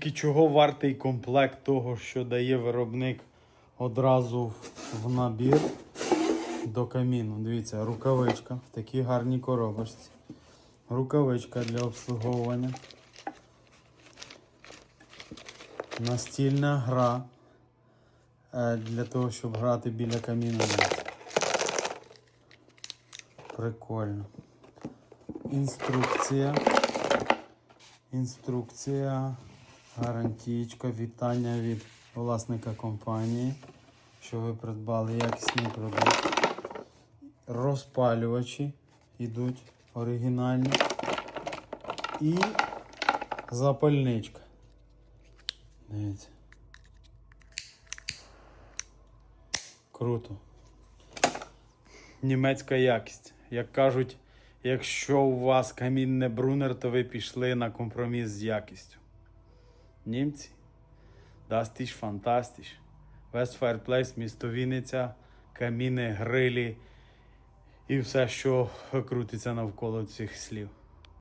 Тільки чого вартий комплект того, що дає виробник одразу в набір до каміну. Дивіться, рукавичка в такій гарній коробочці. Рукавичка для обслуговування. Настільна гра е, для того, щоб грати біля каміну. Прикольно. Інструкція. Інструкція, гарантійка, вітання від власника компанії, що ви придбали якісний продукт. Розпалювачі йдуть оригінальні. І запальничка. Дивіться. Круто. Німецька якість. Як кажуть, якщо у вас камін не брунер, то ви пішли на компроміс з якістю. Німці. Das ist fantastisch. West Fireplace, місто Вінниця, каміни, грилі і все, що крутиться навколо цих слів.